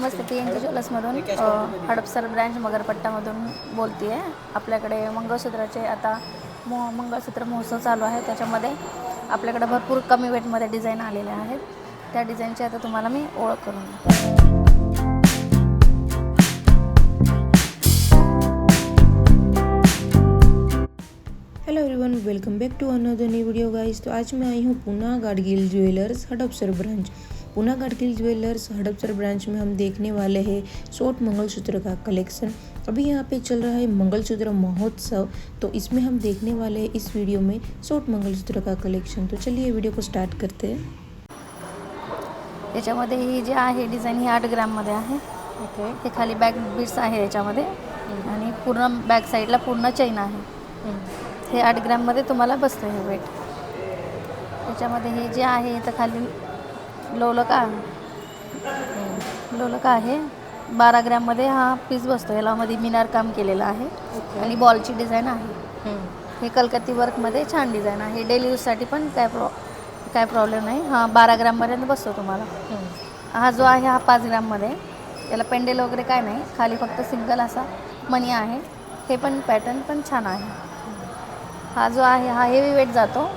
नमस्ते ती एन ज्वेलर्समधून हडपसर ब्रँच मगरपट्टामधून बोलते आहे आपल्याकडे मंगळसूत्राचे आता मो मंगळसूत्र महोत्सव चालू आहे. त्याच्यामध्ये आपल्याकडे भरपूर कमी वेटमध्ये डिझाईन आलेले आहेत. त्या डिझाईनची आता तुम्हाला मी ओळख करून देते. Hello everyone welcome back to another new video guys तो आज मैं आई हूँ Poona Gadgil jewellers Hadapsar branch. Poona Gadgil jewellers Hadapsar branch में हम देखने वाले हैं शॉर्ट मंगलसूत्र का कलेक्शन अभी यहाँ पे चल रहा है मंगलसूत्र महोत्सव तो इसमें हम देखने वाले हैं इस वीडियो में शॉर्ट मंगलसूत्र का कलेक्शन तो चलिए वीडियो को स्टार्ट करते हैं। याच्यामध्ये ही जी आहे डिझाईन ही आठ ग्राममध्ये आहे. ओके हे खाली बॅक बीट्स आहे याच्यामध्ये. आणि पूर्ण बॅक साईडला पूर्ण चैन आहे. हे आठ ग्रॅममध्ये तुम्हाला बसतं हे वेट त्याच्यामध्ये हे जे आहे इथं खाली लोलका लोलका आहे? बारा ग्रॅममध्ये हा पीस बसतो. याला मध्ये मिनार काम केलेलं आहे. आणि बॉलची डिझाईन आहे. हे कलकत्ती वर्कमध्ये छान डिझाईन आहे. डेली यूजसाठी पण काय प्रॉ काय प्रॉब्लेम नाही. हा बारा ग्रॅमपर्यंत बसतो तुम्हाला. हा जो आहे हा पाच ग्राममध्ये. त्याला पेंडेल वगैरे काय नाही. खाली फक्त सिंगल असा मनी आहे. हे पण पॅटर्न पण छान आहे. हा जो आहे हा हेवी वेट जातो.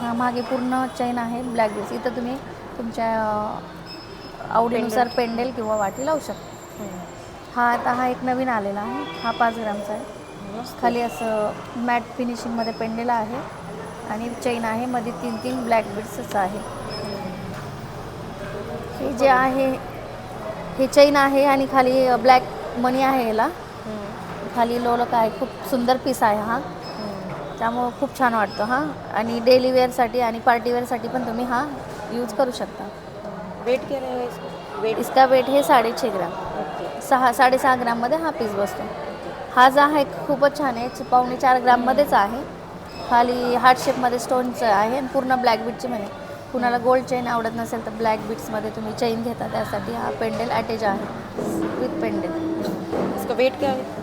हा मागे पूर्ण चैन आहे ब्लॅक बीड्स इथं तुम्ही तुमच्या आवडीनुसार पेंडेल? किंवा वाटी लावू शकता. हा आता हा एक नवीन आलेला आहे. हा पाच ग्रामचा आहे. खाली असं मॅट फिनिशिंगमध्ये पेंडेल आहे आणि चैन आहे. मध्ये तीन तीन ब्लॅक बीड्सच आहे. हे जे आहे हे चैन आहे आणि खाली ब्लॅक मनी आहे याला. खाली लोलक आहे. खूप सुंदर पीस आहे हा. त्यामुळं खूप छान वाटतो हा. आणि डेली वेअरसाठी आणि पार्टी वेअरसाठी पण तुम्ही हा यूज करू शकता. वेट क्या रहेगा इसका वेट? इसका वेट हे साडेछे ग्राम. सहा साडेसहा ग्राममध्ये हा पीस बसतो. हा जो आहे खूपच छान आहे. पावणे चार ग्राममध्येच आहे. खाली हार्ट शेपमध्ये स्टोनचं आहे आणि पूर्ण ब्लॅक बीटची म्हणे. कुणाला गोल्ड चेन आवडत नसेल तर ब्लॅक बीट्समध्ये तुम्ही चेन घेता. त्यासाठी हा पेंडेल अटॅच आहे. विथ पेंडेल इसका वेट क्या है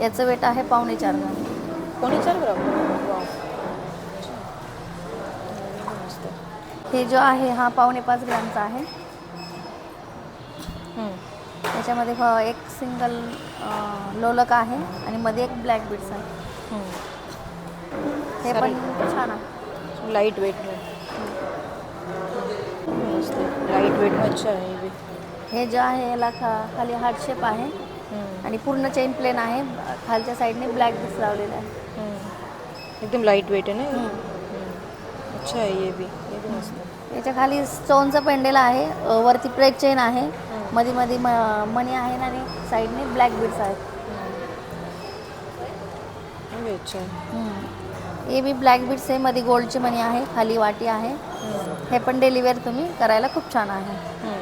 याचं वेट आहे पावणे चार ग्राम. पौने चार ग्राम? हे जो आहे हा पावणे पाच ग्रामचा आहे. त्याच्यामध्ये एक सिंगल लोलक आहे आणि मध्ये एक ब्लॅक बीट्स आहे. हे पण छान आहे. लाइट वेट में लाइट वेट अच्छा है हे जे आहे याला खा खाली हार्ट शेप आहे. आणि पूर्ण चेन प्लेन आहे. खालच्या साईडने ब्लॅक बीट्स लावलेले आहे. एकदम लाइट वेट है ना. अच्छा है मस्त है याच्या खाली स्टोनचं पेंडेल आहे वरती प्लेट चेन आहे. मध्ये मध्ये मणी आहे आणि साईडने ब्लॅक बीड्स आहेत. है. हे बी ब्लॅक बीड्स आहे मध्ये गोल्डची मणी आहे खाली वाटी आहे. हे पण डेलिव्हर तुम्ही करायला खूप छान आहे.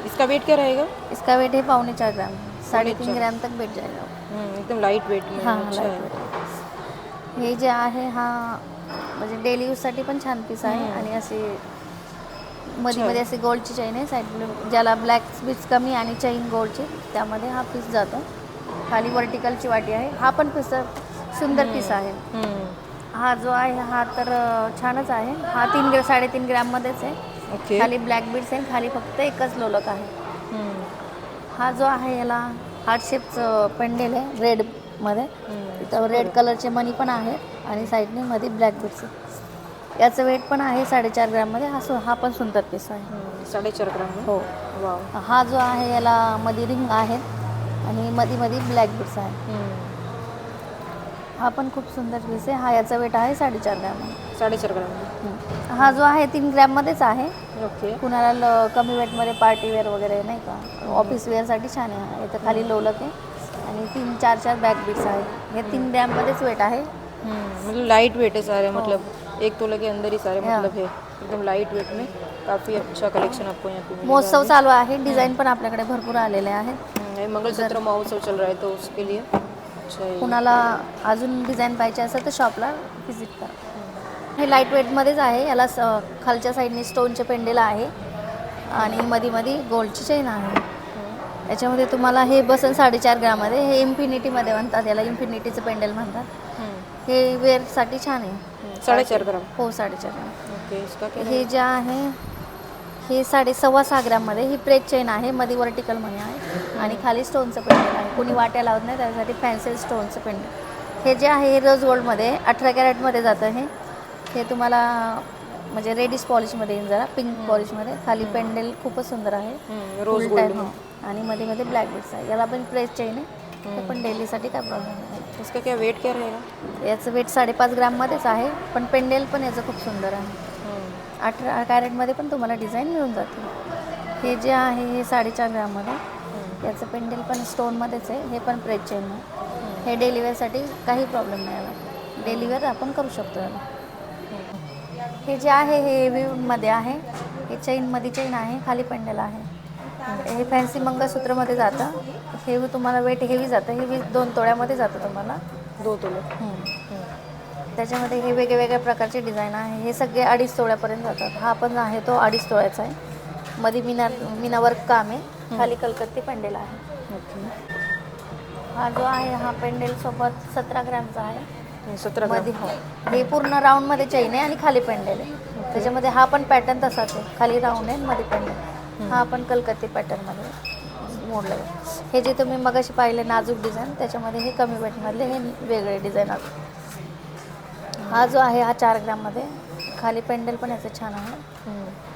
इसका वेट क्या रहेगा? इसका वेट है पौने चार ग्राम साढ़े तीन चार। ग्राम तक बैठ जाएगा एकदम लाइट वेट हां लाइट है वेट जे आहे हा म्हणजे डेली यूजसाठी पण छान पीस आहे. आणि असे मध्ये मध्ये असे गोल्डची चैन आहे साईड ज्याला ब्लॅक बीट्स कमी आणि चैन गोल्डची त्यामध्ये हा पीस जातो. खाली वर्टिकलची वाटी आहे. हा पण पीस सुंदर पीस आहे. हा जो आहे हा तर छानच आहे. हा तीन साडेतीन ग्रॅममध्येच आहे. खाली ब्लॅक बीड्स आहे. खाली फक्त एकच लोलक आहे. हा जो आहे याला हार्ट शेपचं पेंडेल आहे रेडमध्ये. इथं रेड कलरचे मनी पण आहे. आणि साईडने मध्ये ब्लॅक बीड्स याचं वेट पण आहे साडेचार ग्रॅममध्ये हा सु हा पण सुंदर पीस आहे. हम्म. साढ़े चार ग्राम हो. वाव हा जो आहे याला मध्ये रिंग आहे आणि मध्ये मध्ये ब्लॅक बीड्स आहे. हा पण खूप सुंदर पीस आहे. हा याचा वेट आहे साडेचार ग्रॅम साढ़े चार ग्राम. हा जो आहे तीन ग्रॅममध्येच आहे. ओके कुणाला ल कमी वेटमध्ये पार्टी वेअर वगैरे नाही का? ऑफिस वेअरसाठी छान आहे. हा. इथं खाली लोलक आहे. आणि तीन चार चार बॅक बीट्स आहे हे तीन ग्रॅममध्येच वेट आहे. हम्म, मतलब लाइट वेट है सारे मतलब एक तोले के अंदर ही सारे हाँ। मतलब है एकदम लाइट वेट में। काफ़ी अच्छा कलेक्शन आपको यहाँ पे महोत्सव चालू आहे डिझाईन पण आपल्याकडे भरपूर आलेले आहेत. ये मंगलसूत्र महोत्सव चल रहा है तो उसके लिए। अच्छा है ये। कुणाला अजून डिझाईन पाहिजे असेल तर शॉपला व्हिजिट करा. हे लाइट वेटमध्येच आहे याला स खालच्या साईडने स्टोनचे पेंडेल आहे. आणि मध्ये मध्ये गोल्डची चेन आहे. हम्म, याच्यामध्ये तुम्हाला हे बसन साडेचार ग्राममध्ये हे इन्फिनिटीमध्ये म्हणतात याला इन्फिनिटीचं पेंडेल म्हणतात. हम्म, हे वेअरसाठी छान आहे. हम्म, साढ़े चार ग्राम. हो साडेचार ग्राम. ओके इसका क्या हे जे आहे हे साडे सव्वा सहा ग्राममध्ये ही प्रेस चेन आहे मध्ये वर्टिकल मनी आहे आणि खाली स्टोनचं पेंडल आहे. कोणी वाट्या लावत नाही त्यासाठी फॅन्सी स्टोनचं पेंडल हे जे आहे हे रोज गोल्डमध्ये अठरा कॅरेटमध्ये जातं हे. हे तुम्हाला म्हणजे रेडिश पॉलिशमध्ये येईल जरा पिंक पॉलिशमध्ये खाली पेंडल खूपच सुंदर आहे. रोज time, हो. आणि मध्ये मध्ये ब्लॅक बीट्स आहे. याला पण प्रेस चेन आहे. ते पण डेलीसाठी काय प्रॉब्लेम नाही. इसका क्या वेट क्या रहेगा? याचं वेट साडेपाच ग्राममध्येच आहे पण पेंडेल पण याचं खूप सुंदर आहे. अठरा कॅरेटमध्ये पण तुम्हाला डिझाईन मिळून जाते हे जे आहे हे साडेचार ग्राममध्ये याचं पेंडेल पण स्टोनमध्येच आहे हे पण प्रेस चेन आहे. हे डेलिवेअरसाठी काही प्रॉब्लेम नाही याला. डेलिवेअर आपण करू शकतो याला. हे जे आहे हे हेवीमध्ये आहे. हे चेनमध्ये चेन आहे खाली पेंडेल आहे. हे फॅन्सी मंगळसूत्रमध्ये जातं. हे तुम्हाला वेट हेवी जातं हेवी दोन तोळ्यामध्ये जातं तुम्हाला. दो तोले त्याच्यामध्ये हे वेगळे वेगळ्या प्रकारचे डिझाईन आहे. हे सगळे अडीच तोळ्यापर्यंत जातात. हा पण आहे तो अडीच तोळ्याचा आहे. मध्ये मीना मीनावर काम आहे. खाली कलकत्ती पेंडेल आहे. हा जो आहे हा पेंडेल सोबत सतरा ग्रॅमचा आहे. सतरा मध्ये हो. हे पूर्ण राऊंडमध्ये चैन आहे आणि खाली पेंडेल आहे. त्याच्यामध्ये हा पण पॅटर्न तसाच आहे. खाली राऊंड आहे मध्ये पेंडेल. हा पण कलकत्ती पॅटर्नमध्ये मोडलं हे जे तुम्ही मगाशी पाहिले नाजूक डिझाईन त्याच्यामध्ये हे कमी वेटमधले हे वेगळे डिझाईन आहेत. हा जो आहे हा चार ग्राममध्ये खाली पेंडेल पण याचं छान आहे.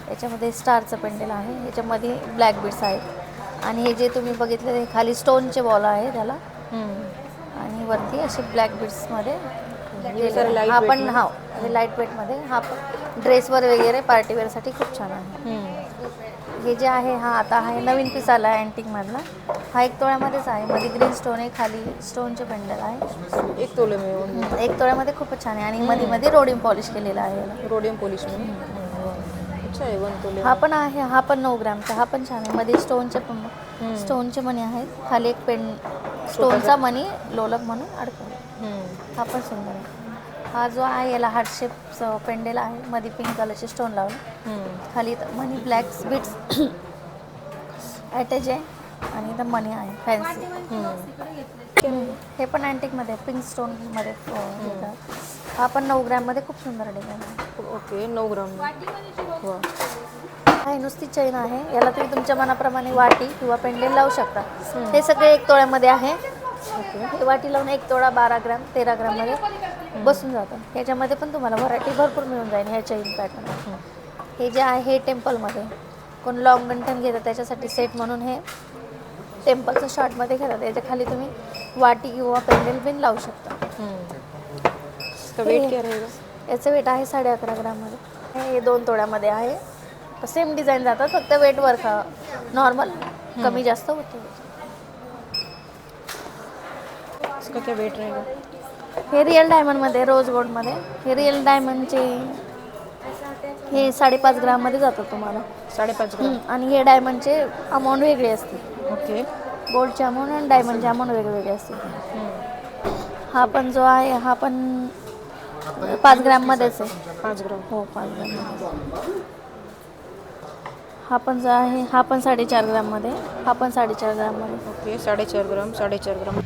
याच्यामध्ये स्टारचं पेंडेल आहे. याच्यामध्ये ब्लॅक बीड्स आहेत. आणि हे जे तुम्ही बघितले हे खाली स्टोनचे बॉल आहे त्याला. आणि वरती असे ब्लॅक बीड्समध्ये हा पण. हा हे लाइट वेटमध्ये हा पण ड्रेसवर वगैरे पार्टीवेअरसाठी खूप छान आहे. हे जे आहे हा आता आहे नवीन पीस आला आहे अँटिकमधला. हा एक तोळ्यामध्येच आहे. मध्ये ग्रीन स्टोन आहे खाली स्टोनचे पेंडल आहे. एक तोले में only. एक तोळ्यामध्ये खूपच छान आहे. आणि मध्ये मध्ये रोडियम पॉलिश केलेला आहे याला. रोडियम पॉलिश में अच्छा है वन तोले. हा पण आहे हा पण नऊ ग्रामचा हा पण छान आहे. मध्ये स्टोनचे पण स्टोनचे मणी आहेत. खाली एक पेन स्टोनचा मणी लोलक म्हणून अडकवला हा पण सुंदर आहे. हा जो आहे याला हार्ट शेपचं पेंडेल आहे. मध्ये पिंक कलरचे स्टोन लावले. खाली मनी ब्लॅक बिट्स अटॅच आहे आणि इथं मनी आहे फॅन्सी हे पण अँटिकमध्ये पिंक स्टोनमध्ये हा पण नऊ ग्रॅममध्ये खूप सुंदर डिझाईन आहे. ओके नऊ ग्राम आहे नुसती चैन आहे. याला तुम्ही तुमच्या मनाप्रमाणे वाटी किंवा पेंडेल लावू शकता. हे सगळे एक तोळ्यामध्ये आहे. हे वाटी लावून एक तोळा बारा ग्रॅम तेरा ग्रॅममध्ये बसून जातं ह्याच्यामध्ये पण तुम्हाला व्हरायटी भरपूर मिळून जाईल ह्या चैन पॅटर्न हे जे आहे हे टेम्पलमध्ये कोण लॉंग गंठन घेतं त्याच्यासाठी सेट म्हणून हे टेम्पलचं शॉर्टमध्ये घेतात. याच्या खाली तुम्ही वाटी किंवा पेंडेल बिन लावू शकता. वेट याचं वेट आहे साडे अकरा ग्राममध्ये हे दोन तोड्यामध्ये आहे. सेम डिझाईन जातात. फक्त वेट वर का नॉर्मल कमी जास्त होते. वेट रहेगा हे रिअल डायमंडमध्ये रोज गोल्डमध्ये हे रिअल डायमंडचे हे साडेपाच ग्राममध्ये जातात तुम्हाला. साढ़े पाँच ग्राम आणि हे डायमंडचे अमाऊंट वेगळी असते ओके. गोल्डचे अमाऊंट आणि डायमंडचे अमाऊंट वेगवेगळे असते हा पण जो आहे हा पण पाच ग्राममध्येच आहे. पाँच ग्राम हो पाच ग्राममध्ये हा पण जो आहे हा पण साडेचार ग्राममध्ये हा पण साडेचार ग्राममध्ये ओके साढ़े चार ग्राम साढ़े चार ग्राम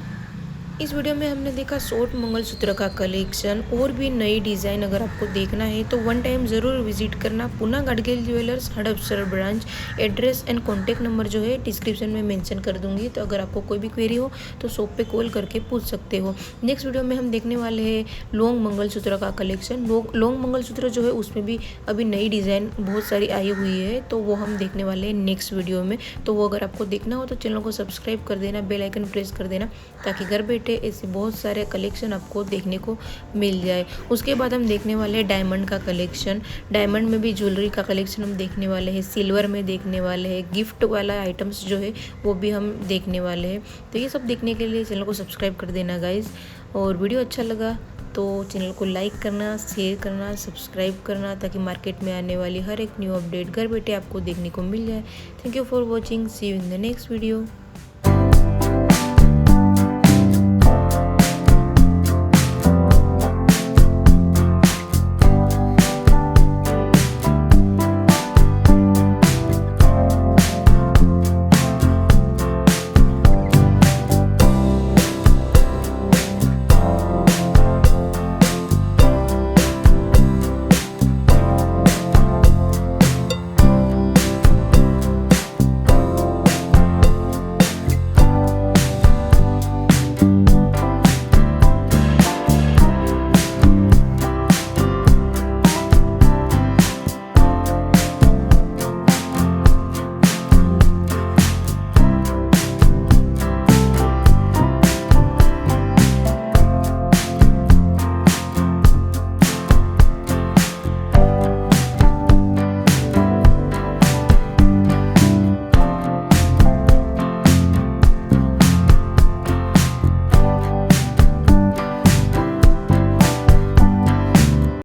इस वीडियो में हमने देखा शॉर्ट मंगलसूत्र का कलेक्शन और भी नई डिज़ाइन अगर आपको देखना है तो वन टाइम ज़रूर विज़िट करना। Poona Gadgil jewellers Hadapsar branch, address and contact number जो है डिस्क्रिप्शन में मेंशन कर दूँगी। तो अगर आपको कोई भी क्वेरी हो तो शॉप पे कॉल करके पूछ सकते हो। नेक्स्ट वीडियो में हम देखने वाले हैं लॉन्ग मंगलसूत्र का कलेक्शन लॉन्ग मंगलसूत्र जो है उसमें भी अभी नई डिज़ाइन बहुत सारी आई हुई है तो वो हम देखने वाले हैं नेक्स्ट वीडियो में। तो वो अगर आपको देखना हो तो चैनल को सब्सक्राइब कर देना बेलाइकन प्रेस कर देना ताकि घर बैठे ऐसे बहुत सारे कलेक्शन आपको देखने को मिल जाए। उसके बाद हम देखने वाले हैं डायमंड का कलेक्शन डायमंड में भी ज्वेलरी का कलेक्शन हम देखने वाले हैं सिल्वर में देखने वाले हैं गिफ्ट वाला आइटम्स जो है वो भी हम देखने वाले हैं। तो ये सब देखने के लिए चैनल को सब्सक्राइब कर देना गाइज़ और वीडियो अच्छा लगा तो चैनल को लाइक करना शेयर करना सब्सक्राइब करना ताकि मार्केट में आने वाली हर एक न्यू अपडेट घर बैठे आपको देखने को मिल जाए। Thank you for watching see you in the next video